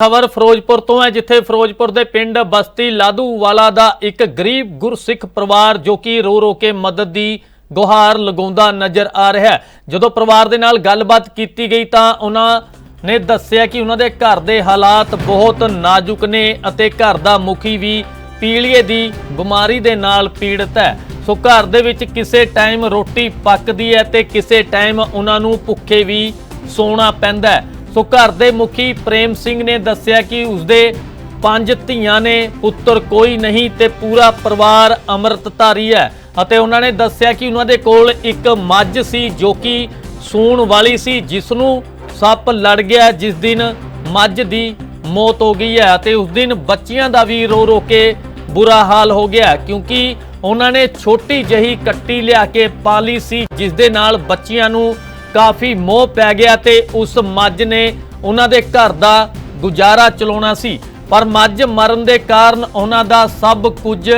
ਖਬਰ ਫਿਰੋਜ਼ਪੁਰ ਤੋਂ ਹੈ, ਜਿੱਥੇ ਫਿਰੋਜ਼ਪੁਰ ਦੇ ਪਿੰਡ ਬਸਤੀ ਲਾਧੂਵਾਲਾ ਦਾ ਇੱਕ ਗਰੀਬ ਗੁਰਸਿੱਖ ਪਰਿਵਾਰ ਜੋ ਕਿ ਰੋ ਰੋ ਕੇ ਮਦਦ ਦੀ ਗੁਹਾਰ ਲਗਾਉਂਦਾ ਨਜ਼ਰ ਆ ਰਿਹਾ ਹੈ। ਜਦੋਂ ਪਰਿਵਾਰ ਦੇ ਨਾਲ ਗੱਲਬਾਤ ਕੀਤੀ ਗਈ ਤਾਂ ਉਹਨਾਂ ਨੇ ਦੱਸਿਆ ਕਿ ਉਹਨਾਂ ਦੇ ਘਰ ਦੇ ਹਾਲਾਤ ਬਹੁਤ ਨਾਜ਼ੁਕ ਨੇ ਅਤੇ ਘਰ ਦਾ ਮੁਖੀ ਵੀ ਪੀਲੀਏ ਦੀ ਬਿਮਾਰੀ ਦੇ ਨਾਲ ਪੀੜਤ ਹੈ। ਸੋ ਘਰ ਦੇ ਵਿੱਚ ਕਿਸੇ ਟਾਈਮ ਰੋਟੀ ਪੱਕਦੀ ਹੈ ਤੇ ਕਿਸੇ ਟਾਈਮ ਉਹਨਾਂ ਨੂੰ ਭੁੱਖੇ ਵੀ ਸੌਣਾ ਪੈਂਦਾ ਹੈ। ਸੋ ਘਰ ਦੇ ਮੁਖੀ ਪ੍ਰੇਮ ਸਿੰਘ ਨੇ ਦੱਸਿਆ ਕਿ ਉਸਦੇ ਪੰਜ ਧੀਆਂ ਨੇ ਪੁੱਤਰ ਕੋਈ ਨਹੀਂ ਤੇ ਪੂਰਾ ਪਰਿਵਾਰ ਅੰਮ੍ਰਿਤਧਾਰੀ ਹੈ ਅਤੇ ਉਹਨਾਂ ਨੇ ਦੱਸਿਆ ਕਿ ਉਹਨਾਂ ਦੇ ਕੋਲ ਇੱਕ ਮੱਝ ਸੀ ਜੋ ਕਿ ਸੂਣ ਵਾਲੀ ਸੀ ਜਿਸ ਨੂੰ ਸੱਪ ਲੜ ਗਿਆ, ਜਿਸ ਦਿਨ ਮੱਝ ਦੀ ਮੌਤ ਹੋ ਗਈ ਹੈ ਅਤੇ ਉਸ ਦਿਨ ਬੱਚਿਆਂ ਦਾ ਵੀ ਰੋ ਰੋ ਕੇ ਬੁਰਾ ਹਾਲ ਹੋ ਗਿਆ ਕਿਉਂਕਿ ਉਹਨਾਂ ਨੇ ਛੋਟੀ ਜਹੀ ਕੱਟੀ ਲਿਆ ਕੇ ਪਾਲੀ ਸੀ ਜਿਸ ਦੇ ਨਾਲ ਬੱਚਿਆਂ ਨੂੰ ਕਾਫੀ ਮੋਹ ਪੈ ਗਿਆ ਤੇ ਉਸ ਮੱਝ ਨੇ ਉਹਨਾਂ ਦੇ ਘਰ ਦਾ ਗੁਜ਼ਾਰਾ ਚਲਾਉਣਾ ਸੀ। ਪਰ ਮੱਝ ਮਰਨ ਦੇ ਕਾਰਨ ਉਹਨਾਂ ਦਾ ਸਭ ਕੁਝ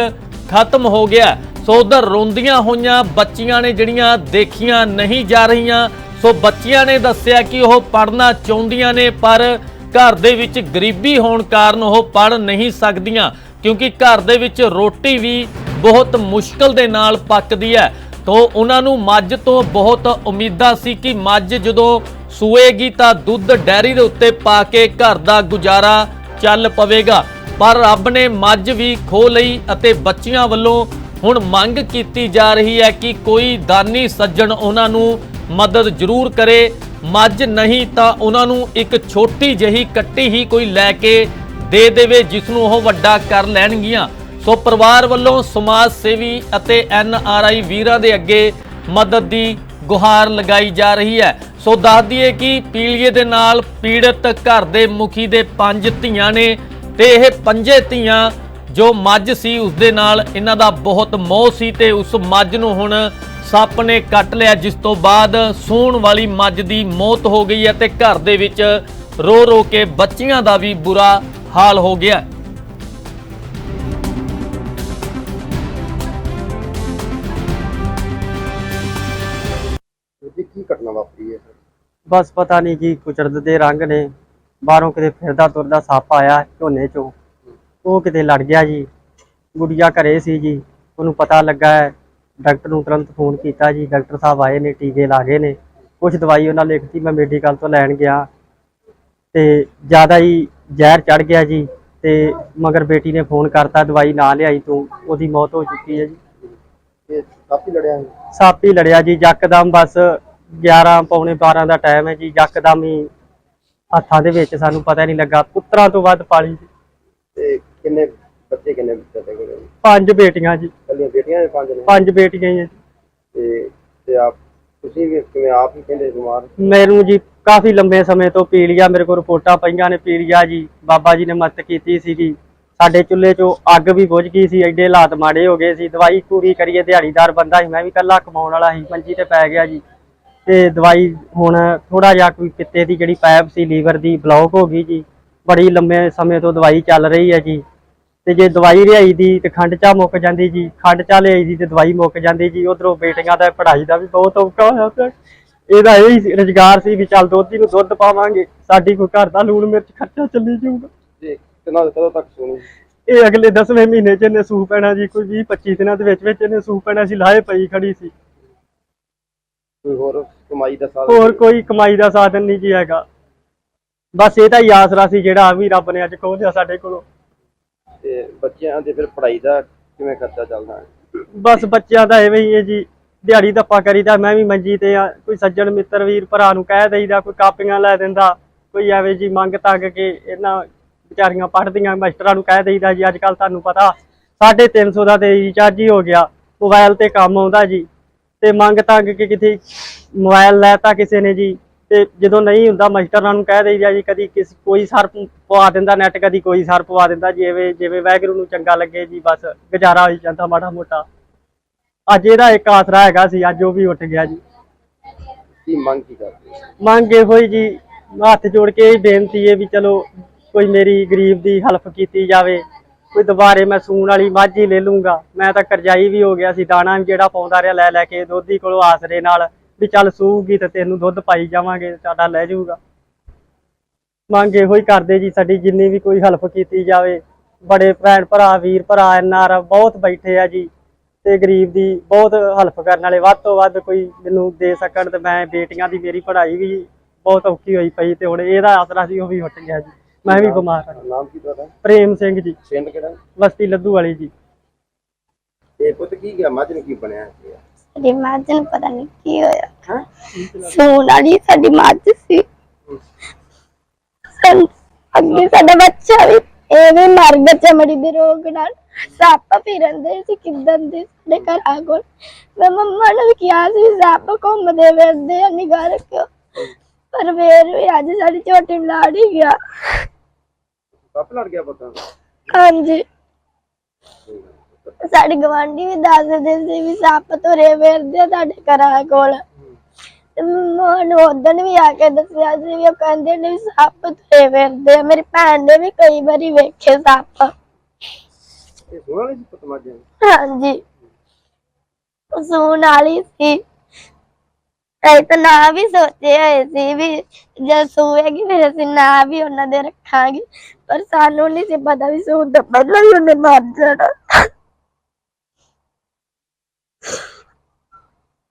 ਖਤਮ ਹੋ ਗਿਆ। ਸੋ ਉਧਰ ਰੋਂਦੀਆਂ ਹੋਈਆਂ ਬੱਚੀਆਂ ਨੇ ਜਿਹੜੀਆਂ ਦੇਖੀਆਂ ਨਹੀਂ ਜਾ ਰਹੀਆਂ, ਸੋ ਬੱਚੀਆਂ ਨੇ ਦੱਸਿਆ ਕਿ ਉਹ ਪੜ੍ਹਨਾ ਚਾਹੁੰਦੀਆਂ ਨੇ, ਪਰ ਘਰ ਦੇ ਵਿੱਚ ਗਰੀਬੀ ਹੋਣ ਕਾਰਨ ਉਹ ਪੜ੍ਹ ਨਹੀਂ ਸਕਦੀਆਂ, ਕਿਉਂਕਿ ਘਰ ਦੇ ਵਿੱਚ ਰੋਟੀ ਵੀ ਬਹੁਤ ਮੁਸ਼ਕਲ ਦੇ ਨਾਲ ਪੱਕਦੀ ਹੈ। ਤੋਂ ਉਹਨਾਂ ਨੂੰ ਮੱਝ ਤੋਂ ਬਹੁਤ ਉਮੀਦਾਂ ਸੀ ਕਿ ਮੱਝ ਜਦੋਂ ਸੂਏਗੀ ਤਾਂ ਦੁੱਧ ਡੈਰੀ ਦੇ ਉੱਤੇ ਪਾ ਕੇ ਘਰ ਦਾ ਗੁਜ਼ਾਰਾ ਚੱਲ ਪਵੇਗਾ। ਪਰ ਰੱਬ ਨੇ ਮੱਝ ਵੀ ਖੋ ਲਈ ਅਤੇ ਬੱਚੀਆਂ ਵੱਲੋਂ ਹੁਣ ਮੰਗ ਕੀਤੀ ਜਾ ਰਹੀ ਹੈ ਕਿ ਕੋਈ ਦਾਨੀ ਸੱਜਣ ਉਹਨਾਂ ਨੂੰ ਮਦਦ ਜ਼ਰੂਰ ਕਰੇ। ਮੱਝ ਨਹੀਂ ਤਾਂ ਉਹਨਾਂ ਨੂੰ ਇੱਕ ਛੋਟੀ ਜਿਹੀ ਕੱਟੀ ਹੀ ਕੋਈ ਲੈ ਕੇ ਦੇ ਦੇਵੇ, ਜਿਸ ਨੂੰ ਉਹ ਵੱਡਾ ਕਰ ਲੈਣਗੀਆਂ। ਸੋ ਪਰਿਵਾਰ ਵੱਲੋਂ ਸਮਾਜ ਸੇਵੀ ਅਤੇ ਐਨ ਆਰ ਆਈ ਵੀਰਾਂ ਦੇ ਅੱਗੇ ਮਦਦ ਦੀ ਗੁਹਾਰ ਲਗਾਈ ਜਾ ਰਹੀ ਹੈ। ਸੋ ਦੱਸ ਦਈਏ ਕਿ ਪੀਲੀਏ ਦੇ ਨਾਲ ਪੀੜਤ ਘਰ ਦੇ ਮੁਖੀ ਦੇ ਪੰਜ ਧੀਆਂ ਨੇ ਤੇ ਇਹ ਪੰਜੇ ਧੀਆਂ ਜੋ ਮੱਝ ਸੀ ਉਸ ਦੇ ਨਾਲ ਇਹਨਾਂ ਦਾ ਬਹੁਤ ਮੋਹ ਸੀ ਤੇ ਉਸ ਮੱਝ ਨੂੰ ਹੁਣ ਸੱਪ ਨੇ ਕੱਟ ਲਿਆ, ਜਿਸ ਤੋਂ ਬਾਅਦ ਸੂਣ ਵਾਲੀ ਮੱਝ ਦੀ ਮੌਤ ਹੋ ਗਈ ਹੈ ਤੇ ਘਰ ਦੇ ਵਿੱਚ ਰੋ ਰੋ ਕੇ ਬੱਚੀਆਂ ਦਾ ਵੀ ਬੁਰਾ ਹਾਲ ਹੋ ਗਿਆ। ਘਟਨਾ ਵਾਪਰੀ ਹੈ ਬਸ ਪਤਾ ਨਹੀਂ ਕੀ ਕੁਚਰਦ ਦੇ ਰੰਗ ਨੇ। ਬਾਹਰੋਂ ਕਿਤੇ ਫਿਰਦਾ ਤੁਰਦਾ ਸੱਪ ਆਇਆ ਝੋਨੇ ਚੋਂ। ਉਹ ਕਿਤੇ ਲੜ ਗਿਆ ਜੀ। ਗੁੜੀਆ ਘਰੇ ਸੀ ਜੀ। ਉਹਨੂੰ ਪਤਾ ਲੱਗਾ ਹੈ। ਡਾਕਟਰ ਨੂੰ ਤੁਰੰਤ ਫੋਨ ਕੀਤਾ ਜੀ। ਡਾਕਟਰ ਸਾਹਿਬ ਆਏ ਨੇ ਟੀਕੇ ਲਾ ਗਏ ਨੇ। ਕੁਝ ਦਵਾਈ ਉਹਨਾਂ ਲਿਖਤੀ ਮੈਂ ਮੈਡੀਕਲ ਤੋਂ ਲੈਣ ਗਿਆ। ਤੇ ਜ਼ਿਆਦਾ ਹੀ ਜ਼ਹਿਰ ਚੜ ਗਿਆ ਜੀ। ਤੇ ਮਗਰ ਬੇਟੀ ਨੇ ਫੋਨ ਕਰਤਾ ਦਵਾਈ ਨਾ ਲਿਆਈ ਤੂੰ ਉਹਦੀ ਮੌਤ ਹੋ ਚੁੱਕੀ ਹੈ ਜੀ। ਇਹ ਕਾਫੀ ਲੜਿਆ ਸੱਪ ਹੀ ਲੜਿਆ ਜੀ ਯਕਦਮ ਬਸ 11 ਪੌਣੇ 12 ਦਾ ਟਾਈਮ ਹੈ ਜੀ ਯਕਦਮ ਹੀ ਹੱਥਾਂ ਦੇ ਵਿੱਚ ਸਾਨੂੰ ਪਤਾ ਨਹੀਂ ਲੱਗਾ। ਪੁੱਤਰਾਂ ਤੋਂ ਵੱਧ ਪਾਲੀ ਜੀ। ਤੇ ਕਿੰਨੇ ਬੱਚੇ ਕਿੰਨੇ ਬੱਚੇ ਕੋਲ ਪੰਜ ਬੇਟੀਆਂ ਜੀ। ਕੱਲੀਆਂ ਬੇਟੀਆਂ ਨੇ ਪੰਜ ਨੇ? ਪੰਜ ਬੇਟੀਆਂ ਹੀ ਹੈ ਜੀ। ਤੇ ਤੇ ਆਪ ਤੁਸੀਂ ਵੀ ਕਿਵੇਂ ਆਪ ਹੀ ਕਹਿੰਦੇ ਬਿਮਾਰ? ਮੈਨੂੰ ਜੀ ਕਾਫੀ ਲੰਬੇ ਸਮੇਂ ਤੋਂ ਪੀਲੀਆ ਮੇਰੇ ਕੋਲ ਰਿਪੋਰਟਾਂ ਪਈਆਂ ਨੇ ਪੀਲੀਆ ਜੀ। ਬਾਬਾ ਜੀ ਨੇ ਮਦਦ ਕੀਤੀ ਸੀਗੀ। ਸਾਡੇ ਚੁੱਲ੍ਹੇ 'ਚੋਂ ਅੱਗ ਵੀ ਬੁਝ ਗਈ ਸੀ ਐਡੇ ਹਾਲਾਤ ਮਾੜੇ ਹੋ ਗਏ ਸੀ। ਦਵਾਈ ਪੂਰੀ ਕਰੀਏ ਦਿਹਾੜੀਦਾਰ ਬੰਦਾ ਸੀ ਮੈਂ ਵੀ ਇਕੱਲਾ ਕਮਾਉਣ ਵਾਲਾ ਸੀ। ਮੰਜੀ ਤੇ ਪੈ ਗਿਆ ਜੀ। ਤੇ ਦਵਾਈ ਹੁਣ ਥੋੜਾ ਜਿਹਾ ਕੋਈ ਪਿੱਤੇ ਦੀ ਜਿਹੜੀ ਪਾਈਪ ਸੀ ਲੀਵਰ ਦੀ ਬਲੌਕ ਹੋ ਗਈ ਜੀ। ਬੜੀ ਲੰਮੇ ਸਮੇਂ ਤੋਂ ਦਵਾਈ ਚੱਲ ਰਹੀ ਹੈ ਜੀ। ਤੇ ਜੇ ਦਵਾਈ ਲਿਆਈ ਦੀ ਤੇ ਖੰਡ ਚਾ ਮੁੱਕ ਜਾਂਦੀ ਜੀ। ਖੰਡ ਚਾ ਲਿਆਈ ਦੀ ਤੇ ਦਵਾਈ ਮੁੱਕ ਜਾਂਦੀ ਜੀ। ਉਧਰੋਂ ਬੇਟੀਆਂ ਦਾ ਪੜ੍ਹਾਈ ਦਾ ਵੀ ਬਹੁਤ ਔਖਾ ਹੋਇਆ ਪਿਆ। ਇਹਦਾ ਇਹ ਰੁਜ਼ਗਾਰ ਸੀ ਵੀ ਚੱਲ ਦੁੱਧ ਨੂੰ ਦੁੱਧ ਪਾਵਾਂਗੇ। ਸਾਡੀ ਕੋਈ ਘਰ ਦਾ ਲੂਣ ਮਿਰਚ ਖਰਚਾ ਚੱਲੀ ਜਾਊਗਾ। ਜੀ ਕਿੰਨਾ ਕਦੋਂ ਤੱਕ ਸੁਣੀ ਇਹ ਅਗਲੇ 10ਵੇਂ ਮਹੀਨੇ ਚ ਇਹਨੇ ਸੂਹ ਪੈਣਾ ਜੀ। ਕੋਈ 20 25 ਦਿਨਾਂ ਦੇ ਵਿੱਚ ਵਿੱਚ ਇਹਨੇ ਸੂਹ ਪੈਣਾ ਸੀ। ਲਾਹੇ ਪਈ ਖੜੀ ਸੀ। ਕੋਈ ਹੋਰ ਕਮਾਈ ਦਾ ਸਾਧਨ ਹੋਰ ਕੋਈ ਕਮਾਈ ਦਾ ਸਾਧਨ ਨਹੀਂ ਜੀ ਹੈਗਾ। ਬਸ ਇਹ ਤਾਂ ਹੀ ਆਸਰਾ ਸੀ ਜਿਹੜਾ ਵੀ ਰੱਬ ਨੇ ਅੱਜ ਖੋਹ ਲਿਆ ਸਾਡੇ ਕੋਲੋਂ। ਤੇ ਬੱਚਿਆਂ ਦੇ ਫਿਰ ਪੜ੍ਹਾਈ ਦਾ ਕਿਵੇਂ ਖਰਚਾ ਚੱਲਦਾ ਹੈ? ਬਸ ਬੱਚਿਆਂ ਦਾ ਐਵੇਂ ਹੀ ਹੈ ਜੀ। ਦਿਹਾੜੀ ਧੱਪਾ ਕਰੀਦਾ ਮੈਂ ਵੀ ਮੰਜੀ ਤੇ ਆ ਕੋਈ ਸੱਜਣ ਮਿੱਤਰ ਵੀਰ ਭਰਾ ਨੂੰ ਕਹਿ ਦੇਈਦਾ ਕੋਈ ਕਾਪੀਆਂ ਲੈ ਦਿੰਦਾ ਕੋਈ ਐਵੇਂ ਜੀ ਮੰਗ ਤੱਕ ਕੇ ਇਹਨਾਂ ਵਿਚਾਰੀਆਂ ਪੜ੍ਹਦੀਆਂ ਮਾਸਟਰਾਂ ਨੂੰ ਕਹਿ ਦੇਈਦਾ ਜੀ ਅੱਜ ਕੱਲ ਤੁਹਾਨੂੰ ਪਤਾ 350 ਦਾ ਤੇ ਰੀਚਾਰਜ ਹੀ ਹੋ ਗਿਆ। ਮੋਬਾਈਲ ਤੇ ਕੰਮ ਆਉਂਦਾ ਜੀ। ਤੇ ਮੰਗ ਤੱਕ ਕੇ ਕਿਤੇ ਮੋਬਾਈਲ ਲੈਤਾ ਕਿਸੇ ਨੇ ਜੀ ਤੇ ਜਦੋਂ ਨਹੀਂ ਹੁੰਦਾ ਮਾਸਟਰਾਂ ਨੂੰ ਕਹਿ ਦੇਈਦਾ ਜੀ ਕਦੀ ਕਿਸ ਕੋਈ ਸਰ ਪਵਾ ਦਿੰਦਾ ਨੈਟ ਕਦੀ ਕੋਈ ਸਰ ਪਵਾ ਦਿੰਦਾ ਜਿਵੇਂ ਜਿਵੇਂ ਵਾਹਿਗੁਰੂ ਨੂੰ ਚੰਗਾ ਲੱਗੇ ਜੀ ਬਸ ਗੁਜ਼ਾਰਾ ਹੋਈ ਜਾਂਦਾ ਮਾੜਾ ਮੋਟਾ। ਅੱਜ ਇਹਦਾ ਇੱਕ ਆਸਰਾ ਹੈਗਾ ਸੀ ਅੱਜ ਉਹ ਵੀ ਉੱਠ ਗਿਆ ਜੀ। ਕੀ ਮੰਗ ਕੀ ਕਰਦੇ? ਮੰਗ ਇਹੋ ਹੀ ਜੀ ਹੱਥ ਜੋੜ ਕੇ ਇਹ ਬੇਨਤੀ ਹੈ ਵੀ ਚਲੋ ਕੋਈ ਮੇਰੀ ਗਰੀਬ ਦੀ ਹੈਲਪ ਕੀਤੀ ਜਾਵੇ। ਕੋਈ ਦੁਬਾਰੇ ਮੈਂ ਸੂਣ ਵਾਲੀ ਮੱਝ ਹੀ ਲੈ ਲੂੰਗਾ। ਮੈਂ ਤਾਂ ਕਰਜ਼ਾਈ ਵੀ ਹੋ ਗਿਆ ਸੀ, ਦਾਣਾ ਵੀ ਜਿਹੜਾ ਪਾਉਂਦਾ ਰਿਹਾ ਲੈ ਲੈ ਕੇ ਦੋਧੀ ਕੋਲੋਂ ਆਸਰੇ ਨਾਲ ਵੀ ਚੱਲ ਸੂਗੀ ਤੇ ਤੈਨੂੰ ਦੁੱਧ ਪਾਈ ਜਾਵਾਂਗੇ ਸਾਡਾ ਲੈ ਜਾਊਗਾ। ਮੰਗ ਇਹੋ ਹੀ ਕਰਦੇ ਜੀ ਸਾਡੀ ਜਿੰਨੀ ਵੀ ਕੋਈ ਹੈਲਪ ਕੀਤੀ ਜਾਵੇ। ਬੜੇ ਭੈਣ ਭਰਾ, ਵੀਰ ਭਰਾ ਐਨਆਰ ਬਹੁਤ ਬੈਠੇ ਆ ਜੀ ਤੇ ਗਰੀਬ ਦੀ ਬਹੁਤ ਹੈਲਪ ਕਰਨ ਵਾਲੇ। ਵੱਧ ਤੋਂ ਵੱਧ ਕੋਈ ਮੈਨੂੰ ਦੇ ਸਕਣ ਤੇ ਮੈਂ ਬੇਟੀਆਂ ਦੀ ਮੇਰੀ ਪੜ੍ਹਾਈ ਵੀ ਬਹੁਤ ਔਖੀ ਹੋਈ ਪਈ ਤੇ ਹੁਣ ਇਹਦਾ ਆਸਰਾ ਸੀ, ਉਹ ਵੀ ਹਟ ਗਿਆ ਜੀ। ਮੈਂ ਵੀ ਬਿਮਾਰ ਹਾਂ। ਨਾਮ ਕੀ ਤੁਹਾਡਾ? ਪ੍ਰੇਮ ਸਿੰਘ ਜੀ। ਪਿੰਡ ਕਿਹੜਾ? ਬਸਤੀ ਲੱਦੂ ਵਾਲੀ ਜੀ। ਤੇ ਪੁੱਤ ਕੀ ਗਿਆ? ਮੱਝ ਨੂੰ ਕੀ ਬਣਿਆ ਕੀ ਆ? ਸਾਡੀ ਮੱਝ ਨੂੰ ਪਤਾ ਨਹੀਂ ਕੀ ਹੋਇਆ। ਹੈਂ? ਸੂਣ ਵਾਲੀ ਸਾਡੀ ਮੱਝ ਸੀ। ਸਾਨੂੰ ਅੱਗੇ ਸਾਡਾ ਬੱਚਾ ਵੀ ਇਹ ਵੀ ਮਰ ਗਿਆ ਚਮੜੀ ਦੇ ਰੋਗ ਨਾਲ। ਸੱਪ ਫਿਰਦੇ ਸੀ ਕਿਦਾਂ ਦੇ ਸਾਡੇ ਘਰਾਂ ਕੋਲ। ਮੈਂ ਮੰਮਾ ਨੂੰ ਵੀ ਕਿਹਾ ਸੀ ਵੀ ਸੱਪ ਘੁੰਮਦੇ ਫਿਰਦੇ ਆ ਨਿਗਾਹ ਰੱਖਿਓ। ਪਰ ਫੇਰ ਵੀ ਅੱਜ ਸਾਡੀ ਛੋਟੀ ਬਲਾੜ ਹੀ ਗਿਆ। ਸੱਪ ਲੜ ਗਿਆ ਪੁੱਤਾਂ? ਹਾਂਜੀ। ਸਾਡੇ ਗਵਾਂਢੀ ਵੀ ਦੱਸਦੇ ਸੀ ਵੀ ਸੱਪ ਤੁਰੇ ਫਿਰਦੇ ਸਾਡੇ ਘਰਾਂ ਕੋਲ। ਤੇ ਮੰਮਾ ਨੂੰ ਉਦੋਂ ਵੀ ਆ ਕੇ ਦੱਸਿਆ ਸੀ ਵੀ ਉਹ ਕਹਿੰਦੇ ਨੇ ਵੀ ਸੱਪ ਤੁਰੇ ਫਿਰਦੇ ਆ। ਮੇਰੀ ਭੈਣ ਨੇ ਵੀ ਕਈ ਵਾਰੀ ਵੇਖੇ ਸੱਪ। ਇਹ ਸੋਹਣਾ ਨਹੀਂ ਸੀ ਹਾਂਜੀ। ਸੂਣ ਵਾਲੀ ਸੀ। ਅਸੀਂ ਤਾਂ ਨਾਂ ਵੀ ਸੋਚੇ ਹੋਏ ਸੀ ਵੀ ਜਦ ਸੂਏਗੀ ਫਿਰ ਅਸੀਂ ਨਾ ਵੀ ਉਹਨਾਂ ਦੇ ਰੱਖਾਂਗੇ, ਪਰ ਸਾਨੂੰ ਨਹੀਂ ਸੀ ਪਤਾ ਵੀ ਸੂ ਤਾਂ ਪਹਿਲਾਂ ਹੀ ਉਹਨੇ ਮਰ ਜਾਣਾ।